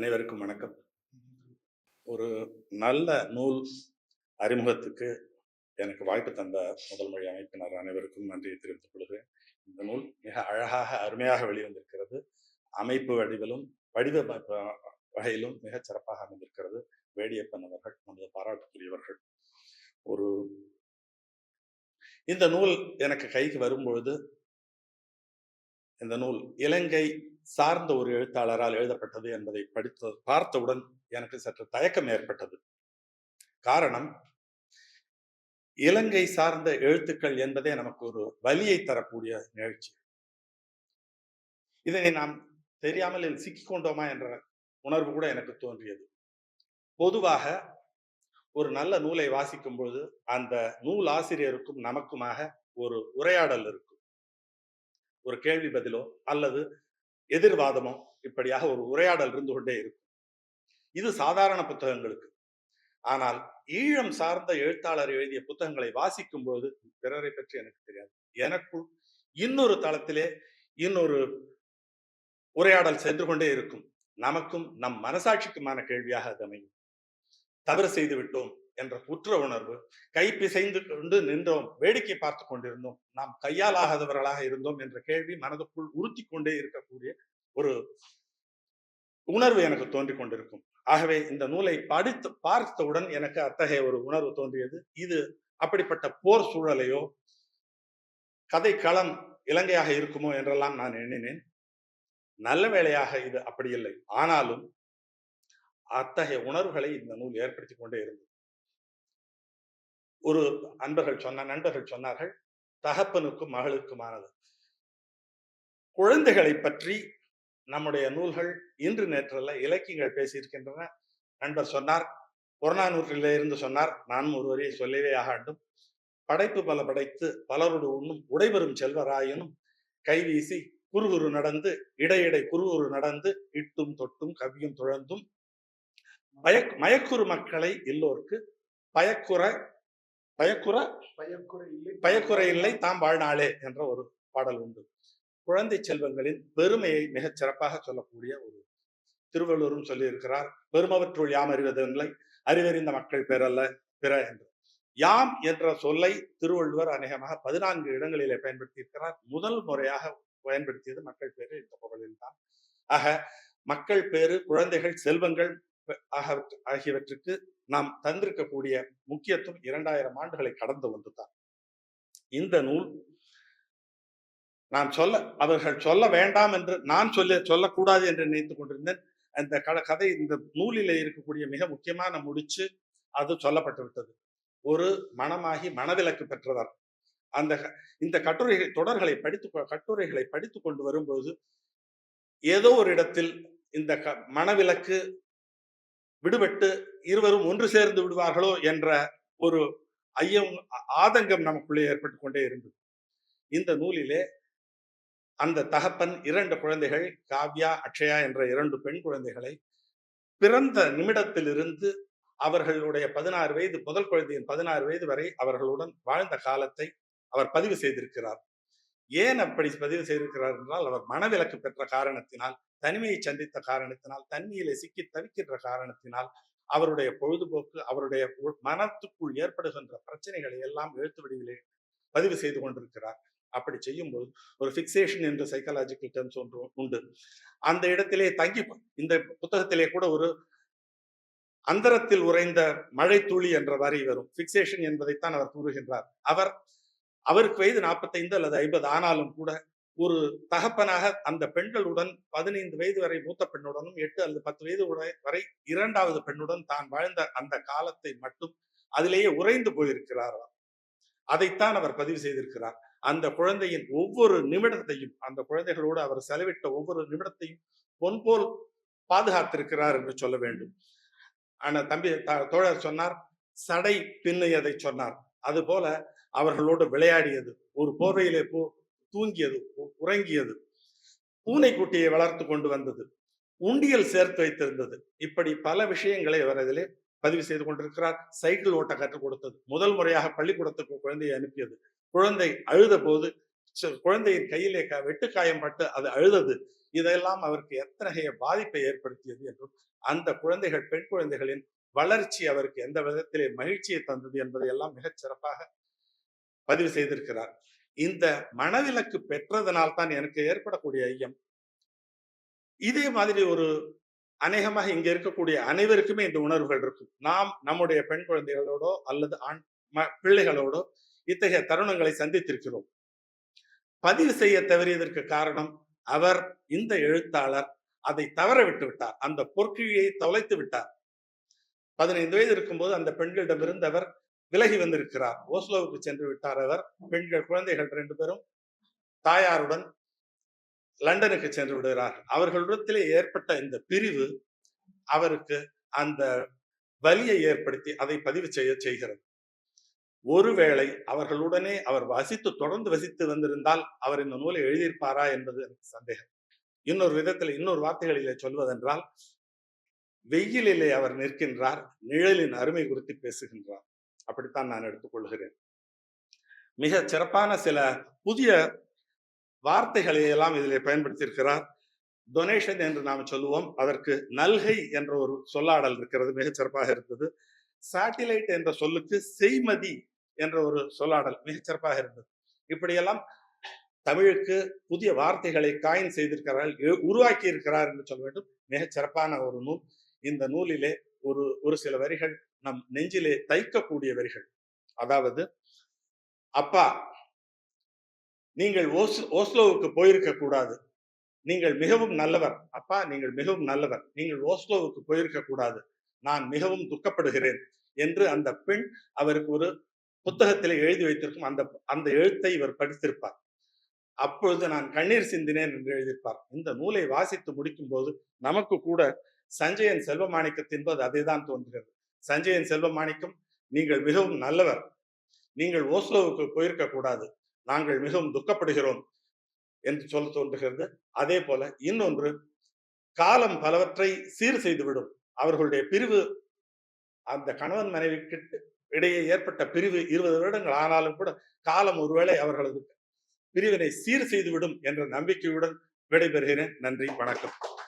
அனைவருக்கும் வணக்கம். ஒரு நல்ல நூல் அறிமுகத்துக்கு எனக்கு வாய்ப்பு தந்த முதல் மொழி அமைப்பினர் அனைவருக்கும் நன்றியை தெரிவித்துக் கொள்கிறேன். இந்த நூல் மிக அழகாக அருமையாக வெளிவந்திருக்கிறது. அமைப்பு வடிவிலும் வடிவ வகையிலும் மிகச் சிறப்பாக அமைந்திருக்கிறது. வேடியப்பன் அவர்கள் நமது பாராட்டுக்குரியவர்கள். ஒரு இந்த நூல் எனக்கு கைக்கு வரும்பொழுது இந்த நூல் இலங்கை சார்ந்த ஒரு எழுத்தாளரால் எழுதப்பட்டது என்பதை படித்த பார்த்தவுடன் எனக்கு சற்று தயக்கம் ஏற்பட்டது. காரணம் இலங்கை சார்ந்த எழுத்துக்கள் என்பதே நமக்கு ஒரு வலியை தரக்கூடிய நிகழ்ச்சி. இதனை நாம் தெரியாமல் சிக்கிக்கொண்டோமா சிக்கிக் கொண்டோமா என்ற உணர்வு கூட எனக்கு தோன்றியது. பொதுவாக ஒரு நல்ல நூலை வாசிக்கும் பொழுது அந்த நூல் ஆசிரியருக்கும் நமக்குமாக ஒரு உரையாடல் இருக்கும். ஒரு கேள்வி பதிலோ அல்லது எதிர்வாதமும் இப்படியாக ஒரு உரையாடல் இருந்து கொண்டே இருக்கும். இது சாதாரண புத்தகங்களுக்கு. ஆனால் ஈழம் சார்ந்த எழுத்தாளர் எழுதிய புத்தகங்களை வாசிக்கும் பொழுது பிறரை பற்றி எனக்கு தெரியாது. எனக்குள் இன்னொரு தளத்திலே இன்னொரு உரையாடல் சென்று கொண்டே இருக்கும். நமக்கும் நம் மனசாட்சிக்குமான கேள்வியாக அது அமையும். தவறு செய்து விட்டோம். என்ற குற்ற உணர்வு கை பிசைந்து கொண்டு நின்றோம் வேடிக்கை பார்த்து கொண்டிருந்தோம் நாம் கையாலாகாதவர்களாக இருந்தோம் என்ற கேள்வி மனதுக்குள் உறுத்தி கொண்டே இருக்கக்கூடிய ஒரு உணர்வு எனக்கு தோன்றிக் கொண்டிருக்கும். ஆகவே இந்த நூலை படித்து பார்த்தவுடன் எனக்கு அத்தகைய ஒரு உணர்வு தோன்றியது. இது அப்படிப்பட்ட போர் சூழலையோ கதை களம் இலங்கையாக இருக்குமோ என்றெல்லாம் நான் எண்ணினேன். நல்ல வேளையாக இது அப்படி இல்லை ஆனாலும் அத்தகைய உணர்வுகளை இந்த நூல் ஏற்படுத்தி கொண்டே இருந்தது. ஒரு அன்பர்கள் சொன்ன நண்பர்கள் சொன்னார்கள் தகப்பனுக்கும் மகளுக்குமானது. குழந்தைகளை பற்றி நம்முடைய நூல்கள் இன்று நேற்றல்ல இலக்கியங்கள் பேசியிருக்கின்றன. நண்பர் சொன்னார் புறநானூற்றிலே இருந்து சொன்னார் நானும் ஒருவரையே சொல்லவே ஆகாண்டும் படைப்பு பல படைத்து பலரோடு உண்ணும் உடைபெறும் செல்வராயினும் கைவீசி குறுகுறு நடந்து இடையிடை குறுகுறு நடந்து இட்டும் தொட்டும் கவியும் துழந்தும் மயக்குறு மக்களை எல்லோர்க்கு பயக்குற பயக்குற பயக்குறை இல்லை பயக்குறை இல்லை தாம் வாழ்நாளே என்ற ஒரு பாடல் உண்டு. குழந்தை செல்வங்களின் பெருமையை மிகச் சிறப்பாக சொல்லக்கூடிய ஒரு திருவள்ளுவரும் சொல்லியிருக்கிறார் பெருமவற்றுள் யாம் அறிவதில்லை அறிவறிந்த மக்கள் பெறல்ல பிற என்று. யாம் என்ற சொல்லை திருவள்ளுவர் அநேகமாக பதினான்கு இடங்களிலே பயன்படுத்தியிருக்கிறார். முதல் முறையாக பயன்படுத்தியது மக்கள் பேரு இந்த குரலில் தான். ஆக மக்கள் பேரு குழந்தைகள் செல்வங்கள் ஆக- ஆகியவற்றுக்கு நாம் தந்திருக்கக்கூடிய முக்கியத்துவம் இரண்டாயிரம் ஆண்டுகளை கடந்து வந்துதான் இந்த நூல் நான் சொல்ல அவர்கள் சொல்ல வேண்டாம் என்று நான் சொல்ல சொல்லக்கூடாது என்று நினைத்துக் கொண்டிருந்தேன். அந்த க- கதை இந்த நூலிலே இருக்கக்கூடிய மிக முக்கியமான முடிச்சு அது சொல்லப்பட்டு விட்டது. ஒரு மனமாகி மனவிலக்கு பெற்றவர். அந்த இந்த கட்டுரை தொடர்களை படித்து கொ- கட்டுரைகளை படித்து கொண்டு வரும்போது ஏதோ ஒரு இடத்தில் இந்த க- மனவிலக்கு விடுபட்டு இருவரும் ஒன்று சேர்ந்து விடுவார்களோ என்ற ஒரு ஐயம் ஆதங்கம் நமக்குள்ளே ஏற்பட்டு கொண்டே இருந்தது. இந்த நூலிலே அந்த தகப்பன் இரண்டு குழந்தைகள் காவ்யா அக்ஷயா என்ற இரண்டு பெண் குழந்தைகளை பிறந்த நிமிடத்திலிருந்து அவர்களுடைய பதினாறு வயது முதல் குழந்தையின் பதினாறு வயது வரை அவர்களுடன் வாழ்ந்த காலத்தை அவர் பதிவு செய்திருக்கிறார். ஏன் அப்படி பதிவு செய்திருக்கிறார் என்றால் அவர் மனவிலக்கு பெற்ற காரணத்தினால் தனிமையை சந்தித்த காரணத்தினால் தண்ணியிலே சிக்கி தவிக்கின்ற காரணத்தினால் அவருடைய பொழுதுபோக்கு அவருடைய மனத்துக்குள் ஏற்படுகின்ற பிரச்சனைகளை எல்லாம் எழுத்து வடிவிலே பதிவு செய்து கொண்டிருக்கிறார். அப்படி செய்யும்போது ஒரு பிக்சேஷன் என்ற சைக்காலஜிக்கல் டேர்ம்ஸ் ஒன்று உண்டு. அந்த இடத்திலே தங்கி இந்த புத்தகத்திலே கூட ஒரு அந்தரத்தில் உறைந்த மழை துளி என்ற வரி வரும். ஃபிக்சேஷன் என்பதைத்தான் அவர் கூறுகின்றார். அவர் அவருக்கு வயது நாற்பத்தைந்து அல்லது ஐம்பது. ஆனாலும் கூட ஒரு தகப்பனாக அந்த பெண்களுடன் பதினைந்து வயது வரை மூத்த பெண்ணுடனும் எட்டு அல்லது பத்து வயது வரை இரண்டாவது பெண்ணுடன் தான் வாழ்ந்த அந்த காலத்தை மட்டும் அதிலேயே உறைந்து போயிருக்கிறாராம். அதைத்தான் அவர் பதிவு செய்திருக்கிறார். அந்த குழந்தையின் ஒவ்வொரு நிமிடத்தையும் அந்த குழந்தைகளோடு அவர் செலவிட்ட ஒவ்வொரு நிமிடத்தையும் பொன்போல் பாதுகாத்திருக்கிறார் என்று சொல்ல வேண்டும். ஆனா தம்பி தோழர் சொன்னார் சடை பின்னியதை சொன்னார். அதுபோல அவர்களோடு விளையாடியது. ஒரு போர்வையிலே போ தூங்கியது உறங்கியது. பூனைக்குட்டியை வளர்த்து கொண்டு வந்தது. உண்டியல் சேர்த்து வைத்திருந்தது. இப்படி பல விஷயங்களை அவர் அதிலே பதிவு செய்து கொண்டிருக்கிறார். சைக்கிள் ஓட்ட கற்றுக் கொடுத்தது. முதல் முறையாக பள்ளிக்கூடத்துக்கு குழந்தையை அனுப்பியது. குழந்தை அழுத போது குழந்தையின் கையிலே க- வெட்டுக்காயம் பட்டு அது அழுதது. இதெல்லாம் அவருக்கு எத்தனைய பாதிப்பை ஏற்படுத்தியது என்றும் அந்த குழந்தைகள் பெண் குழந்தைகளின் வளர்ச்சி அவருக்கு எந்த விதத்திலே மகிழ்ச்சியை தந்தது என்பதை எல்லாம் மிகச் சிறப்பாக பதிவு செய்திருக்கிறார். இந்த மனவிலக்கு பெற்றதனால் தான் எனக்கு ஏற்படக்கூடிய ஐயம். இதே மாதிரி ஒரு அநேகமாக இங்க இருக்கக்கூடிய அனைவருக்குமே இந்த உணர்வுகள் இருக்கும். நாம் நம்முடைய பெண் குழந்தைகளோடோ அல்லது ஆண் ம- பிள்ளைகளோடோ இத்தகைய தருணங்களை சந்தித்திருக்கிறோம். பதிவு செய்ய தவறியதற்கு காரணம் அவர் இந்த எழுத்தாளர். அதை தவற விட்டு விட்டார். அந்த பொற்கிழியை தொலைத்து விட்டார். பதினைந்து வயது இருக்கும்போது அந்த பெண்களிடமிருந்து அவர் விலகி வந்திருக்கிறார். ஓஸ்லோவுக்கு சென்று விட்டார் அவர். பெண்கள் குழந்தைகள் ரெண்டு பேரும் தாயாருடன் லண்டனுக்கு சென்று விடுகிறார். அவர்களிடத்திலே ஏற்பட்ட இந்த பிரிவு அவருக்கு அந்த வலியை ஏற்படுத்தி அதை பதிவு செய்ய செய்கிறது. ஒருவேளை அவர்களுடனே அவர் வசித்து தொடர்ந்து வசித்து வந்திருந்தால் அவர் இந்த நூலை எழுதியிருப்பாரா என்பது எனக்கு சந்தேகம். இன்னொரு விதத்தில் இன்னொரு வார்த்தைகளிலே சொல்வதென்றால் வெயிலிலே அவர் நிற்கின்றார் நிழலின் அருமை குறித்து பேசுகின்றார். அப்படித்தான் நான் எடுத்துக்கொள்கிறேன். மிக சிறப்பான சில புதிய வார்த்தைகளை எல்லாம் இதில் பயன்படுத்தியிருக்கிறார். டொனேஷன் என்று நாம் சொல்லுவோம். அதற்கு நல்கை என்ற ஒரு சொல்லாடல் இருக்கிறது மிகச் சிறப்பாக இருந்தது. சாட்டிலைட் என்ற சொல்லுக்கு செய்மதி என்ற ஒரு சொல்லாடல் மிகச் சிறப்பாக இருந்தது. இப்படியெல்லாம் தமிழுக்கு புதிய வார்த்தைகளை காயின் செய்திருக்கிறார்கள் உருவாக்கி இருக்கிறார் என்று சொல்ல வேண்டும். மிகச் சிறப்பான ஒரு நூல். இந்த நூலிலே ஒரு ஒரு சில வரிகள் நம் நெஞ்சிலே தைக்கக்கூடிய வரிகள். அதாவது அப்பா நீங்கள் ஓஸ் ஓஸ்லோவுக்கு போயிருக்க கூடாது. நீங்கள் மிகவும் நல்லவர். அப்பா நீங்கள் மிகவும் நல்லவர். நீங்கள் ஓஸ்லோவுக்கு போயிருக்க கூடாது. நான் மிகவும் துக்கப்படுகிறேன். என்று அந்த பெண் அவருக்கு ஒரு புத்தகத்தில் எழுதி வைத்திருக்கும் அந்த அந்த எழுத்தை இவர் படித்திருப்பார். அப்பொழுது நான் கண்ணீர் சிந்தினேன் என்று எழுதியிருப்பார். இந்த நூலை வாசித்து முடிக்கும் போது நமக்கு கூட சஞ்சயன் செல்வமாணிக்கத்தின் போது அதேதான் தோன்றுகிறது. சஞ்சயன் செல்வமாணிக்கம் நீங்கள் மிகவும் நல்லவர். நீங்கள் ஓஸ்லோவுக்கு போயிருக்க கூடாது. நாங்கள் மிகவும் துக்கப்படுகிறோம் என்று சொல்ல தோன்றுகிறது. அதே போல இன்னொன்று காலம் பலவற்றை சீர் செய்துவிடும். அவர்களுடைய பிரிவு அந்த கணவன் மனைவிக்கு இடையே ஏற்பட்ட பிரிவு இருபது வருடங்கள் ஆனாலும் கூட காலம் ஒருவேளை அவர்களது பிரிவினை சீர் செய்துவிடும் என்ற நம்பிக்கையுடன் விடைபெறுகிறேன். நன்றி வணக்கம்.